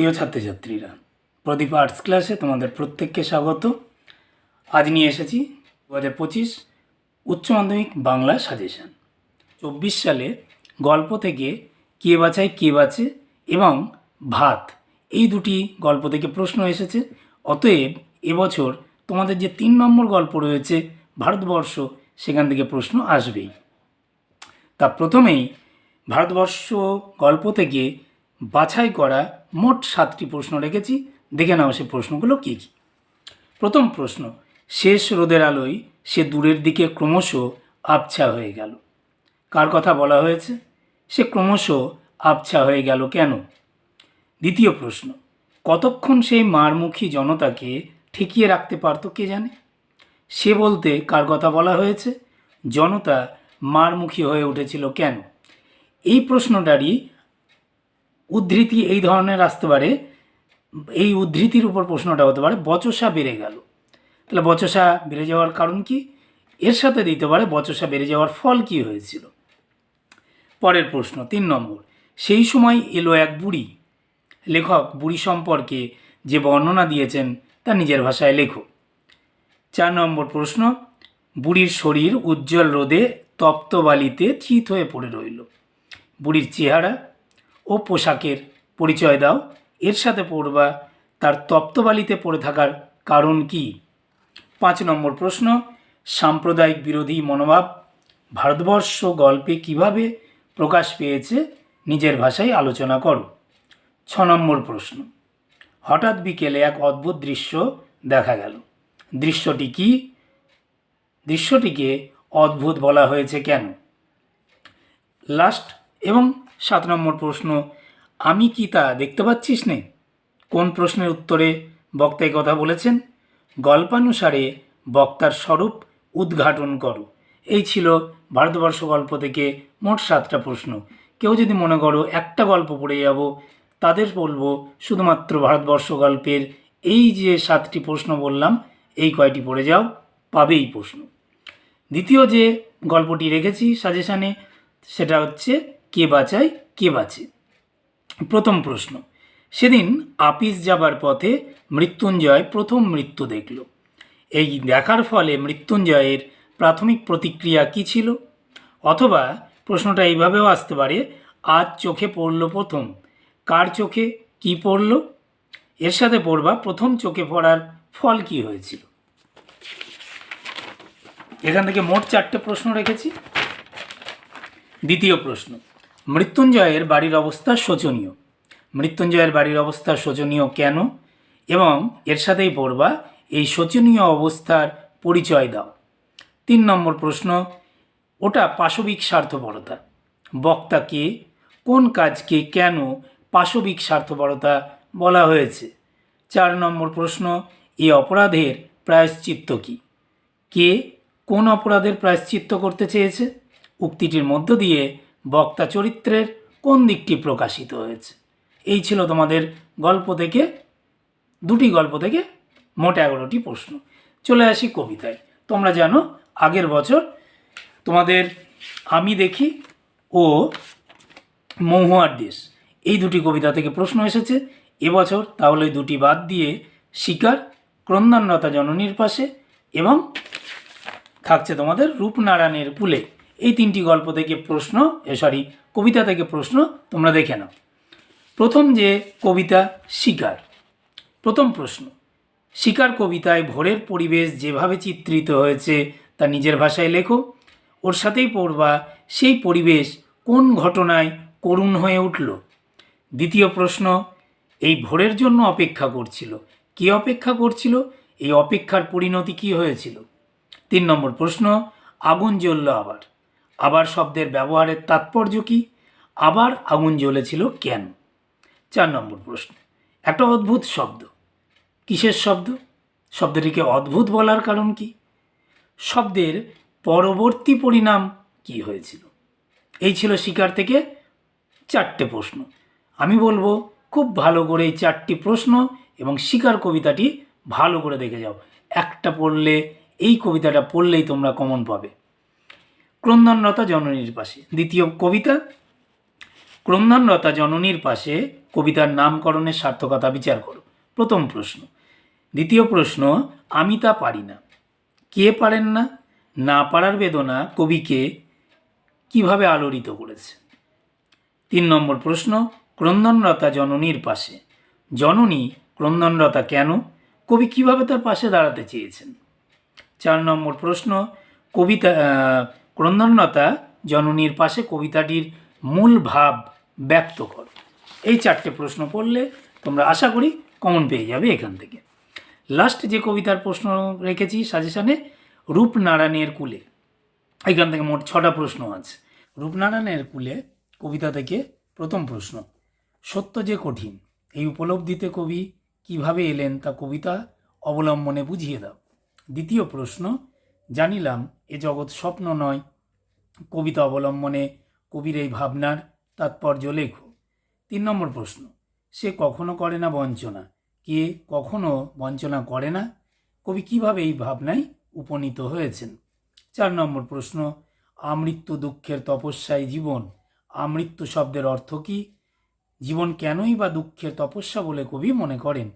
প্রিয় ছাত্রছাত্রীরা, প্রদীপ আর্টস ক্লাসে তোমাদের প্রত্যেককে স্বাগত। আজ নিয়ে এসেছি দু হাজার পঁচিশ উচ্চ মাধ্যমিক বাংলা সাজেশন চব্বিশ সালে গল্প থেকে কে বাঁচায়, কে বাঁচে এবং ভাত, এই দুটি গল্প থেকে প্রশ্ন এসেছে। অতএব এবছর তোমাদের যে তিন নম্বর গল্প রয়েছে, ভারতবর্ষ, সেখান থেকে প্রশ্ন আসবেই। তা প্রথমেই ভারতবর্ষ গল্প থেকে বাছাই করা মোট সাতটি প্রশ্ন রেখেছি। দেখে নাও সে প্রশ্নগুলো কী কী। প্রথম প্রশ্ন, শেষ রোদের আলোয় সে দূরের দিকে ক্রমশ আবছা হয়ে গেল। কার কথা বলা হয়েছে? সে ক্রমশ আবছা হয়ে গেল কেন? দ্বিতীয় প্রশ্ন, কতক্ষণ সেই মারমুখী জনতাকে ঠেকিয়ে রাখতে পারত কে জানে? সে বলতে কার কথা বলা হয়েছে? জনতা মারমুখী হয়ে উঠেছিল কেন? এই প্রশ্নটারই উদ্ধৃতি এই ধরনের আসতে পারে, এই উদ্ধৃতির উপর প্রশ্নটা হতে পারে, বচসা বেড়ে গেল। তাহলে বচসা বেড়ে যাওয়ার কারণ কি? এর সাথে দিতে পারে বচসা বেড়ে যাওয়ার ফল কি হয়েছিল? পরের প্রশ্ন, তিন নম্বর, সেই সময় এলো এক বুড়ি। লেখক, বুড়ি সম্পর্কে যে বর্ণনা দিয়েছেন তা নিজের ভাষায় লেখো। চার নম্বর প্রশ্ন, বুড়ির শরীর উজ্জ্বল রোদে তপ্ত বালিতে চিত হয়ে পড়ে রইল। বুড়ির চেহারা ও পোশাকের পরিচয় দাও। এর সাথে পড়বা তার তপ্তবালিতে পড়ে থাকার কারণ কি? পাঁচ নম্বর প্রশ্ন, সাম্প্রদায়িক বিরোধী মনোভাব ভারতবর্ষ গল্পে কীভাবে প্রকাশ পেয়েছে নিজের ভাষায় আলোচনা করো। ছ নম্বর প্রশ্ন, হঠাৎ বিকেলে এক অদ্ভুত দৃশ্য দেখা গেল। দৃশ্যটি কি? দৃশ্যটিকে অদ্ভুত বলা হয়েছে কেন? লাস্ট এবং সাত নম্বর প্রশ্ন, আমি কি তা দেখতে পাচ্ছিস নে? কোন প্রশ্নের উত্তরে বক্তা কথা বলেছেন, গল্পানুসারে বক্তার স্বরূপ উদ্ঘাটন করো। এই ছিল ভারতবর্ষ গল্প থেকে মোট সাতটা প্রশ্ন। কেউ যদি মনে করো একটা গল্প পড়ে যাব, তাদের বলব শুধুমাত্র ভারতবর্ষ গল্পের এই যে সাতটি প্রশ্ন বললাম, এই কয়টি পড়ে যাও, পাবেই প্রশ্ন। দ্বিতীয় যে গল্পটি রেখেছি সাজেশানে, সেটা হচ্ছে কে বাঁচায়, কে বাঁচে? প্রথম প্রশ্ন, সেদিন আপিস যাবার পথে মৃত্যুঞ্জয় প্রথম মৃত্যু দেখল। এই দেখার ফলে মৃত্যুঞ্জয়ের প্রাথমিক প্রতিক্রিয়া কী ছিল? অথবা প্রশ্নটা এইভাবেও আসতে পারে, আজ চোখে পড়ল প্রথম, কার চোখে কি পড়ল? এর সাথে পড়বা প্রথম চোখে পড়ার ফল কি হয়েছিল? এখান থেকে মোট চারটে প্রশ্ন রেখেছি। দ্বিতীয় প্রশ্ন মৃত্যুঞ্জয়ের বাড়ির অবস্থা শোচনীয়। মৃত্যুঞ্জয়ের বাড়ির অবস্থা শোচনীয় কেন? এবং এর সাথেই পড়বা, এই শোচনীয় অবস্থার পরিচয় দাও। তিন নম্বর প্রশ্ন, ওটা পাশবিক স্বার্থপরতা। বক্তাকে কোন কাজকে কেন পাশবিক স্বার্থপরতা বলা হয়েছে? চার নম্বর প্রশ্ন এই অপরাধের প্রায়শ্চিত্ত কী? কে কোন অপরাধের প্রায়শ্চিত্ত করতে চেয়েছে? উক্তিটির মধ্য দিয়ে বক্তা চরিত্রের কোন দিকটি প্রকাশিত হয়েছে? এই ছিল তোমাদের গল্প থেকে, দুটি গল্প থেকে মোট এগারোটি প্রশ্ন। চলে আসি কবিতায়। তোমরা জানো, আগের বছর তোমাদের আমি দেখি ও মহুয়ার দেশ। এই দুটি কবিতা থেকে প্রশ্ন এসেছে এবছর তাহলে দুটি বাদ দিয়ে শিকার, ক্রন্দনরতা জননীর পাশে এবং থাকছে তোমাদের রূপনারায়ণের কুলে এই তিনটি গল্প থেকে প্রশ্ন, এ সরি কবিতা থেকে প্রশ্ন তোমরা দেখে নাও। প্রথম যে কবিতা, শিকার। প্রথম প্রশ্ন, শিকার কবিতায় ভোরের পরিবেশ যেভাবে চিত্রিত হয়েছে তা নিজের ভাষায় লেখো। ওর সাথেই পড়বা, সেই পরিবেশ কোন ঘটনায় করুণ হয়ে উঠল? দ্বিতীয় প্রশ্ন, এই ভোরের জন্য অপেক্ষা করছিল। কে অপেক্ষা করছিল? এই অপেক্ষার পরিণতি কী হয়েছিল? তিন নম্বর প্রশ্ন, আগুন জ্বলল আবার। আবার শব্দের ব্যবহারের তাৎপর্য কী? আবার আগুন জ্বলেছিল কেন? চার নম্বর প্রশ্ন। একটা অদ্ভুত শব্দ। কিসের শব্দ? শব্দটিকে অদ্ভুত বলার কারণ কি? শব্দের পরবর্তী পরিণাম কি হয়েছিল? এই ছিল শিকার থেকে চারটে প্রশ্ন। আমি বলব, খুব ভালো করে এই চারটি প্রশ্ন এবং শিকার কবিতাটি ভালো করে দেখে যাও। একটা পড়লে, এই কবিতাটা পড়লেই তোমরা কমন পাবে। ক্রন্দনরতা জননীর পাশে। দ্বিতীয় কবিতা, ক্রন্দনরতা জননীর পাশে কবিতার নামকরণের সার্থকতা বিচার করো। প্রথম প্রশ্ন। দ্বিতীয় প্রশ্ন, আমি তা পারি না। কে পারেন না? না পারার বেদনা কবিকে কীভাবে আলোড়িত করেছে? তিন নম্বর প্রশ্ন, ক্রন্দনরতা জননীর পাশে। জননী ক্রন্দনরতা কেন? কবি কীভাবে তার পাশে দাঁড়াতে চেয়েছেন? চার নম্বর প্রশ্ন, কবিতা আহ, ক্রন্দনরতা জননীর পাশে কবিতাটির মূল ভাব ব্যক্ত করো। এই চারটে প্রশ্ন পড়লে তোমরা আশা করি কমন পেয়ে যাবে এখান থেকে। লাস্ট যে কবিতার প্রশ্ন রেখেছি সাজেশানে রূপনারায়ণের কুলে। এখান থেকে মোট ছটা প্রশ্ন আছে। রূপনারায়ণের কুলে কবিতা থেকে প্রথম প্রশ্ন সত্য যে কঠিন এই উপলব্ধিতে কবি কীভাবে এলেন তা কবিতা অবলম্বনে বুঝিয়ে দাও। দ্বিতীয় প্রশ্ন জানিলাম, এ জগৎ স্বপ্ন নয়। কবিতা অবলম্বনে কবির এই ভাবনার তাৎপর্য লেখো। তিন নম্বর প্রশ্ন, সে কখনো করে না বঞ্চনা? কে কখনো বঞ্চনা করে না? কবি কীভাবে এই ভাবনায় উপনীত হয়েছেন? চার নম্বর প্রশ্ন, আমৃত্যু দুঃখের তপস্যায় জীবন। আমৃত্যু শব্দের অর্থ কী? জীবন কেনই বা দুঃখের তপস্যা বলে কবি মনে করেন?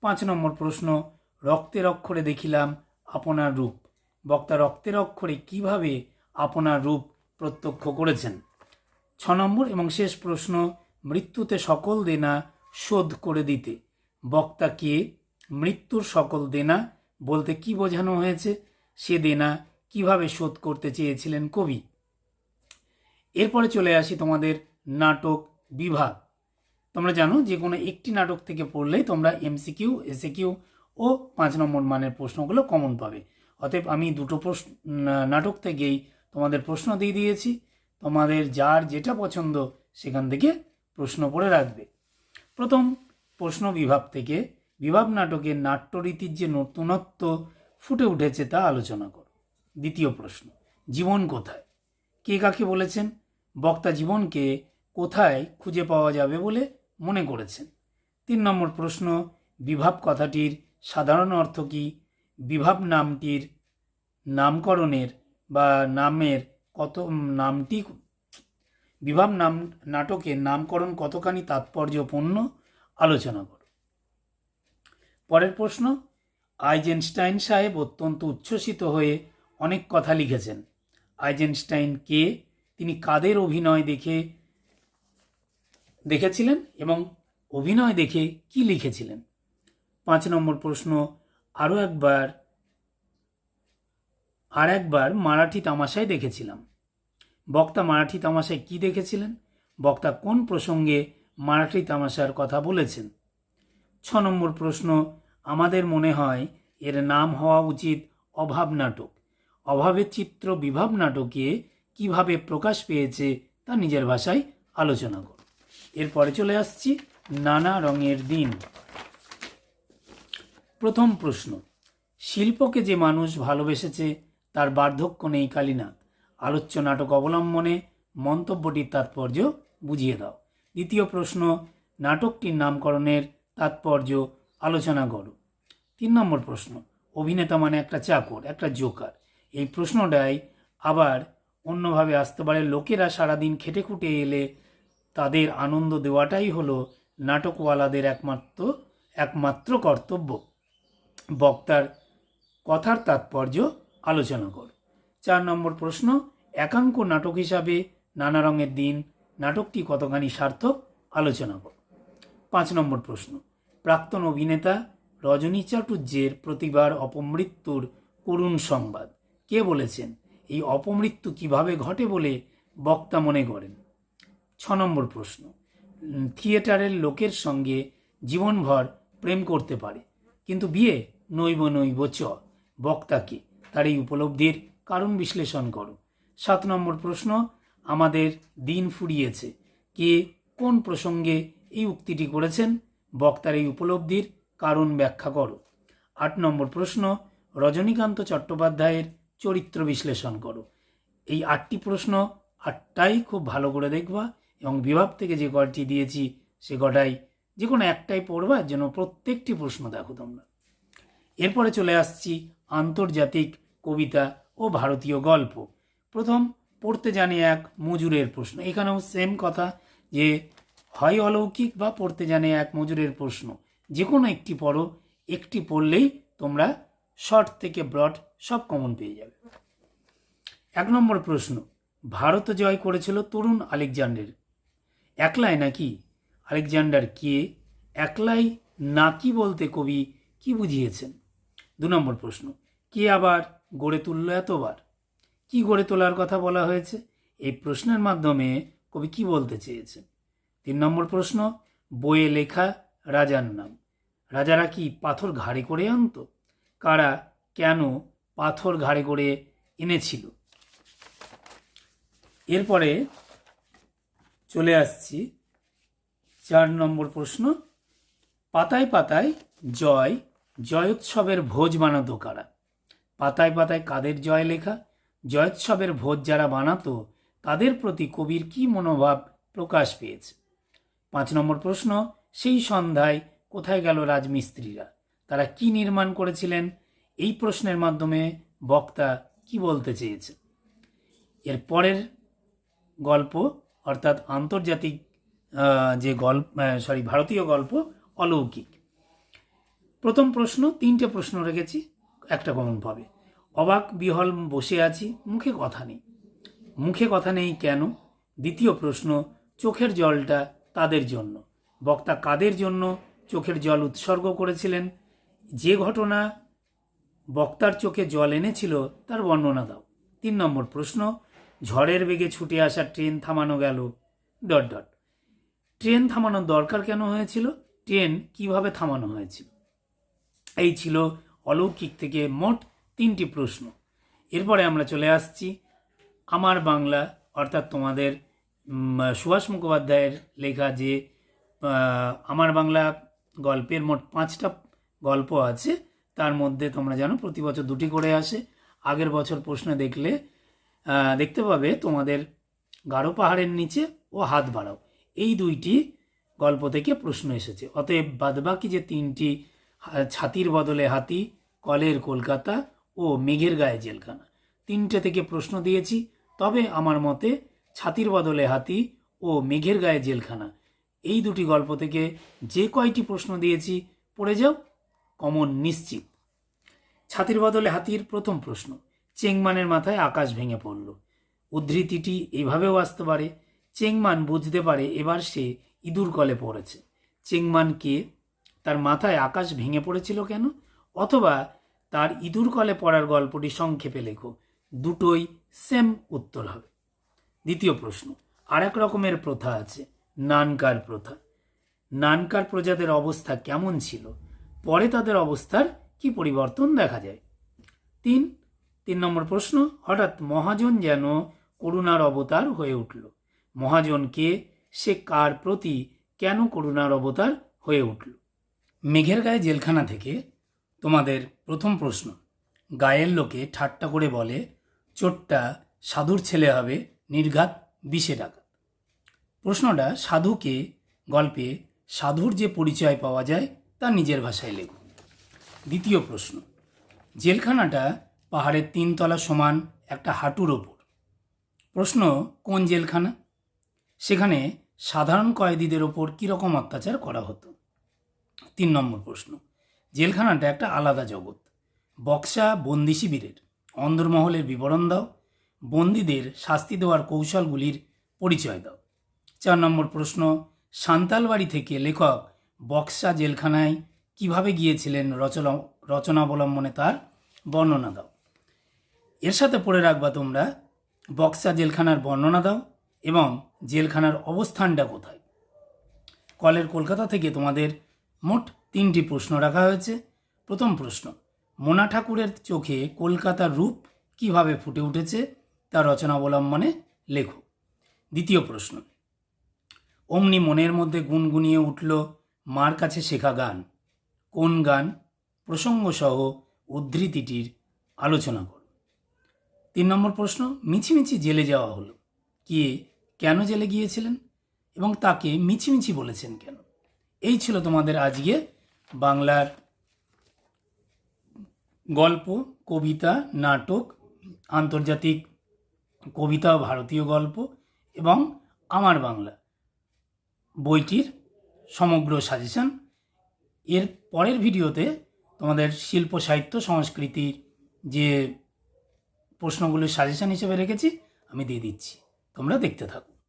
পাঁচ নম্বর প্রশ্ন, রক্তের অক্ষরে দেখিলাম আপনার রূপ। বক্তা রক্তের অক্ষরে কীভাবে আপনার রূপ প্রত্যক্ষ করেছেন? ছ নম্বর এবং শেষ প্রশ্ন, মৃত্যুতে সকল দেনা শোধ করে দিতে। বক্তাকে মৃত্যুর সকল দেনা বলতে কি বোঝানো হয়েছে? সে দেনা কীভাবে শোধ করতে চেয়েছিলেন কবি? এরপরে চলে আসি তোমাদের নাটক বিভাগ। তোমরা জানো যে কোনো একটি নাটক থেকে পড়লেই তোমরা এমসিকিউ এসএকিউ ও পাঁচ নম্বর মানের প্রশ্নগুলো কমন পাবে। অতএব আমি দুটো প্রশ্ন নাটক থেকেই তোমাদের প্রশ্ন দিয়ে দিয়েছি। তোমাদের যার যেটা পছন্দ সেখান থেকে প্রশ্ন পড়ে রাখবে। প্রথম প্রশ্ন বিভাগ থেকে বিভাগ নাটকের নাট্যরীতির যে নতুনত্ব ফুটে উঠেছে তা আলোচনা করো। দ্বিতীয় প্রশ্ন, জীবন কোথায়? কে কাকে বলেছেন? বক্তা জীবনকে কোথায় খুঁজে পাওয়া যাবে বলে মনে করেছেন? তিন নম্বর প্রশ্ন বিভাব কথাটির সাধারণ অর্থ কী? বিভাব নামটির নামকরণের বা নামের কত নামটি বিভাব নাম, নাটকের নামকরণ কতখানি তাৎপর্যপূর্ণ? আলোচনা করো। পরের প্রশ্ন, আইজেনস্টাইন সাহেব অত্যন্ত উচ্ছ্বসিত হয়ে অনেক কথা লিখেছেন। আইজেনস্টাইন কে? তিনি কাদের অভিনয় দেখে দেখেছিলেন এবং অভিনয় দেখে কি লিখেছিলেন? পাঁচ নম্বর প্রশ্ন আরও একবার, আর একবার মারাঠি তামাশায় দেখেছিলাম। বক্তা মারাঠি তামাশায় কি দেখেছিলেন? বক্তা কোন প্রসঙ্গে মারাঠি তামাশার কথা বলেছেন? ছ নম্বর প্রশ্ন, আমাদের মনে হয় এর নাম হওয়া উচিত অভাব নাটক। অভাবের চিত্র বিভাব নাটকে কীভাবে প্রকাশ পেয়েছে তা নিজের ভাষায় আলোচনা করো এরপরে চলে আসছি নানা রঙের দিন। প্রথম প্রশ্ন, শিল্পকে যে মানুষ ভালোবেসেছে তার বার্ধক্য নেই কালীনাথ। আলোচ্য নাটক অবলম্বনে মন্তব্যটির তাৎপর্য বুঝিয়ে দাও। দ্বিতীয় প্রশ্ন, নাটকটির নামকরণের তাৎপর্য আলোচনা করো। তিন নম্বর প্রশ্ন, অভিনেতা মানে একটা চাকর, একটা জোকার। এই প্রশ্নটাই আবার অন্যভাবে আসতে পারে, লোকেরা সারাদিন খেটে খুটে এলে তাদের আনন্দ দেওয়াটাই হলো নাটকওয়ালাদের একমাত্র একমাত্র কর্তব্য। বক্তার কথার তাৎপর্য আলোচনা কর। চার নম্বর প্রশ্ন, একাঙ্ক নাটক হিসাবে নানা রঙের দিন নাটকটি কতখানি সার্থক? আলোচনা করো। পাঁচ নম্বর প্রশ্ন, প্রাক্তন অভিনেতা রজনী চাটুর্যের প্রতিবার অপমৃত্যুর করুণ সংবাদ। কে বলেছেন, এই অপমৃত্যু কীভাবে ঘটে বলে বক্তা মনে করেন? ছ নম্বর প্রশ্ন থিয়েটারের লোকের সঙ্গে জীবনভর প্রেম করতে পারে, কিন্তু বিয়ে নৈব নৈব চ। বক্তাকে তার এই উপলব্ধির কারণ বিশ্লেষণ করো। সাত নম্বর প্রশ্ন, আমাদের দিন ফুরিয়েছে। কে কোন প্রসঙ্গে এই উক্তিটি করেছেন? বক্তার এই উপলব্ধির কারণ ব্যাখ্যা করো। আট নম্বর প্রশ্ন, রজনীকান্ত চট্টোপাধ্যায়ের চরিত্র বিশ্লেষণ করো। এই আটটি প্রশ্ন আটটাই খুব ভালো করে দেখবা এবং বিভাগ থেকে যে কয়টি দিয়েছি সে কটাই যে কোনো একটাই পড়বা জন্য প্রত্যেকটি প্রশ্ন দেখো তোমরা। এরপরে চলে আসছি আন্তর্জাতিক কবিতা ও ভারতীয় গল্প। প্রথম, পড়তে জানি এক মজুরের প্রশ্ন। এখানেও সেম কথা যে হয় অলৌকিক বা পড়তে জানে এক মজুরের প্রশ্ন। যে কোনো একটি পড়ো, একটি পড়লেই তোমরা শর্ট থেকে ব্রড সব কমন পেয়ে যাবে। এক নম্বর প্রশ্ন, ভারত জয় করেছিল তরুণ আলেকজান্ডার। একলাই নাকি? আলেকজান্ডার কে? একলাই নাকি বলতে কবি কি বুঝিয়েছেন? দু নম্বর প্রশ্ন, কে আবার গড়ে তুলল এতবার? কি গড়ে তোলার কথা বলা হয়েছে? এই প্রশ্নের মাধ্যমে কবি কি বলতে চেয়েছেন তিন নম্বর প্রশ্ন, বইয়ে লেখা রাজার নাম। রাজারা কি পাথর ঘাড়ে করে আনতো? কারা কেন পাথর ঘাড়ে করে এনেছিল? এরপরে চলে আসছি চার নম্বর প্রশ্ন, পাতায় পাতায় জয় জয়োৎসবের ভোজ বানাতো কারা? পাতায় পাতায় কাদের জয় লেখা? জয়োৎসবের ভোজ যারা বানাতো, তাদের প্রতি কবির কি মনোভাব প্রকাশ পেয়েছে? পাঁচ নম্বর প্রশ্ন, সেই সন্ধ্যায় কোথায় গেল রাজমিস্ত্রিরা? তারা কি নির্মাণ করেছিলেন? এই প্রশ্নের মাধ্যমে বক্তা কি বলতে চেয়েছে? এর পরের গল্প, অর্থাৎ আন্তর্জাতিক যে গল্প সরি ভারতীয় গল্প, অলৌকিক। প্রথম প্রশ্ন, তিনটে প্রশ্ন রেখেছি, একটা কমন পাবে। অবাক বিহল বসে আছি, মুখে কথা নেই। মুখে কথা নেই কেন? দ্বিতীয় প্রশ্ন, চোখের জলটা তাদের জন্য। বক্তা কাদের জন্য চোখের জল উৎসর্গ করেছিলেন? যে ঘটনা বক্তার চোখে জল এনেছিল, তার বর্ণনা দাও। তিন নম্বর প্রশ্ন, ঝড়ের বেগে ছুটে আসা ট্রেন থামানো গেল। Dot dot. ট্রেন থামানোর দরকার কেন হয়েছিল? ট্রেন কীভাবে থামানো হয়েছিল? এই ছিল অলৌকিক থেকে মোট তিনটি প্রশ্ন। এরপরে আমরা চলে আসছি আমার বাংলা, অর্থাৎ তোমাদের সুভাষ মুখোপাধ্যায়ের লেখা যে আমার বাংলা গল্পের মোট পাঁচটা গল্প আছে, তার মধ্যে তোমরা জানো প্রতি বছর দুটি করে আসে। আগের বছর প্রশ্ন দেখলে দেখতে পাবে তোমাদের গাঢ় পাহাড়ের নিচে ও হাত বাড়াও। এই দুইটি গল্প থেকে প্রশ্ন এসেছে। অতএব বাদবাকি যে তিনটি ছাতির বদলে হাতি, কলের কলকাতা ও মেঘের গায়ে জেলখানা। তিনটে থেকে প্রশ্ন দিয়েছি, তবে আমার মতে ছাতির বদলে হাতি ও মেঘের গায়ে জেলখানা। এই দুটি গল্প থেকে যে কয়টি প্রশ্ন দিয়েছি, পড়ে যাও, কমন নিশ্চিত। ছাতির বদলে হাতির প্রথম প্রশ্ন, চেংমানের মাথায় আকাশ ভেঙে পড়ল। উদ্ধৃতিটি এভাবেও আসতে পারে, চেংমান বুঝতে পারে এবার সে ইঁদুর কলে পড়েছে। চেংমান কে? তার মাথায় আকাশ ভেঙে পড়েছিল কেন? অথবা তার ইঁদুর কলে পড়ার গল্পটি সংক্ষেপে লেখো। দুটোই সেম উত্তর হবে। দ্বিতীয় প্রশ্ন আর এক রকমের প্রথা আছে, নানকার প্রথা। নানকার প্রজাদের অবস্থা কেমন ছিল? পরে তাদের অবস্থার কি পরিবর্তন দেখা যায়? তিন তিন নম্বর প্রশ্ন, হঠাৎ মহাজন যেন করুণার অবতার হয়ে উঠল। মহাজনকে সে কার প্রতি কেন করুণার অবতার হয়ে উঠল? মেঘের গায়ে জেলখানা থেকে তোমাদের প্রথম প্রশ্ন। গায়ের লোকে ঠাট্টা করে বলে, চোরটা সাধুর ছেলে হবে, নির্ঘাত বিষে ডাকা প্রশ্নটা সাধুকে গল্পে সাধুর যে পরিচয় পাওয়া যায়, তা নিজের ভাষায় লেখো। দ্বিতীয় প্রশ্ন, জেলখানাটা পাহাড়ের তিনতলা সমান একটা হাঁটুর ওপর। প্রশ্ন, কোন জেলখানা? সেখানে সাধারণ কয়েদিদের ওপর কীরকম অত্যাচার করা হতো? তিন নম্বর প্রশ্ন। জেলখানাটা একটা আলাদা জগৎ। বক্সা বন্দি শিবিরের অন্দরমহলের বিবরণ দাও। বন্দীদের শাস্তি দেওয়ার কৌশলগুলির পরিচয় দাও। চার নম্বর প্রশ্ন, সান্তালবাড়ি থেকে লেখক বক্সা জেলখানায় কীভাবে গিয়েছিলেন রচনা রচনাবলম্বনে তার বর্ণনা দাও। এর সাথে পড়ে রাখবা তোমরা, বক্সা জেলখানার বর্ণনা দাও এবং জেলখানার অবস্থানটা কোথায়? কলের কলকাতা থেকে তোমাদের মোট তিনটি প্রশ্ন রাখা হয়েছে। প্রথম প্রশ্ন, মোনা ঠাকুরের চোখে কলকাতার রূপ কীভাবে ফুটে উঠেছে তা রচনা অবলম্বনে লেখো। দ্বিতীয় প্রশ্ন, অমনি মনের মধ্যে গুনগুনিয়ে উঠল মার কাছে শেখা গান। কোন গান? প্রসঙ্গসহ উদ্ধৃতিটির আলোচনা করো। তিন নম্বর প্রশ্ন, মিছিমিছি জেলে যাওয়া হলো। কে কেন জেলে গিয়েছিলেন এবং তাকে মিছিমিছি বলেছেন কেন? এই ছিল তোমাদের আজকে বাংলার গল্প, কবিতা, নাটক, আন্তর্জাতিক কবিতা, ভারতীয় গল্প এবং আমার বাংলা বইটির সমগ্র সাজেশন। এর পরের ভিডিওতে তোমাদের শিল্প, সাহিত্য, সংস্কৃতির যে প্রশ্নগুলির সাজেশন হিসেবে রেখেছি, আমি দিয়ে দিচ্ছি। তোমরা দেখতে থাকো।